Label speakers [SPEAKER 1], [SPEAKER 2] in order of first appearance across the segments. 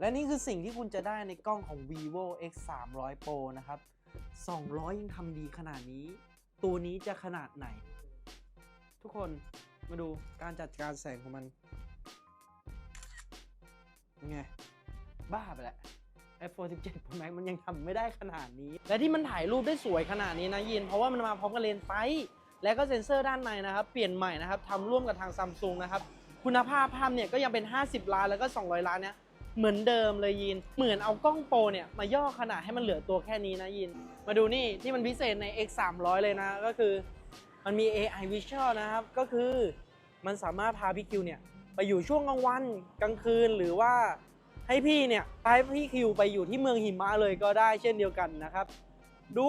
[SPEAKER 1] และนี่คือสิ่งที่คุณจะได้ในกล้องของ vivo x 3 0 0 pro นะครับ 200 ยังทำดีขนาดนี้ ตัวนี้จะขนาดไหน ทุกคนมาดูการจัดการแสงของมันไงบ้าไปแล้ว iPhone 17 Pro Max มันยังทำไม่ได้ขนาดนี้ และที่มันถ่ายรูปได้สวยขนาดนี้นะยิน เพราะว่ามันมาพร้อมกับเลนส์ไฟท์และก็เซ็นเซอร์ด้านในนะครับ เปลี่ยนใหม่นะครับทำร่วมกับทางซัมซุงนะครับ คุณภาพภาพเนี่ยก็ยังเป็น 50 ล้านแล้วก็ 200 ล้านเนี่ย เหมือนเดิมเลยยิน เหมือนเอากล้องโปรเนี่ยมาย่อขนาดให้มันเหลือตัวแค่นี้นะยิน มาดูนี่ที่มันพิเศษใน X 3 0 0เลยนะ ก็คือมันมี AI Visual นะครับ ก็คือมันสามารถพาพี่คิวเนี่ยไปอยู่ช่วงกลางวันกลางคืนหรือว่าให้พี่เนี่ยพาพี่คิวไปอยู่ที่เมืองหิมะเลยก็ได้เช่นเดียวกันนะครับ ดู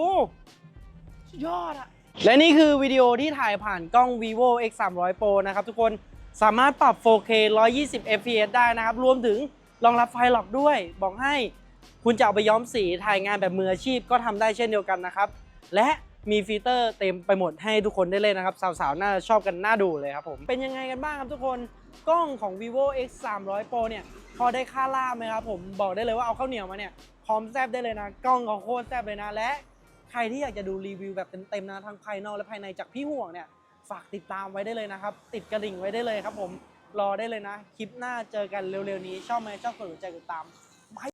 [SPEAKER 1] ยอดอะและนี่คือวิดีโอที่ถ่ายผ่านกล้อง vivo x 3 0 0 pro นะครับทุกคนสามารถปรับ 4K 120 fps ได้นะครับ รวมถึง รองรับไฟล์หลอกด้วย บอกให้คุณจะเอาไปย้อมสีถ่ายงานแบบมืออาชีพก็ทำได้เช่นเดียวกันนะครับ และมีฟีเตอร์เต็มไปหมดให้ทุกคนได้เล่นนะครับ สาวๆ น่าชอบกันน่าดูเลยครับผม เป็นยังไงกันบ้างครับทุกคน กล้องของ vivo x 3 0 0 pro เนี่ย พอได้ค่าล่าไหมครับผมบอกได้เลยว่าเอาข้าวเหนียวมาเนี่ยพร้อมแซบได้เลยนะ กล้องของโคตรแซบเลยนะ และใครที่อยากจะดูรีวิวแบบเต็มๆนะทั้งภายนอกและภายในจากพี่ห่วงเนี่ยฝากติดตามไว้ได้เลยนะครับ ติดกระดิ่งไว้ได้เลยครับผม รอได้เลยนะ คลิปหน้าเจอกันเร็วๆนี้ชอบไหมชอบกดหัวใจกดติดตาม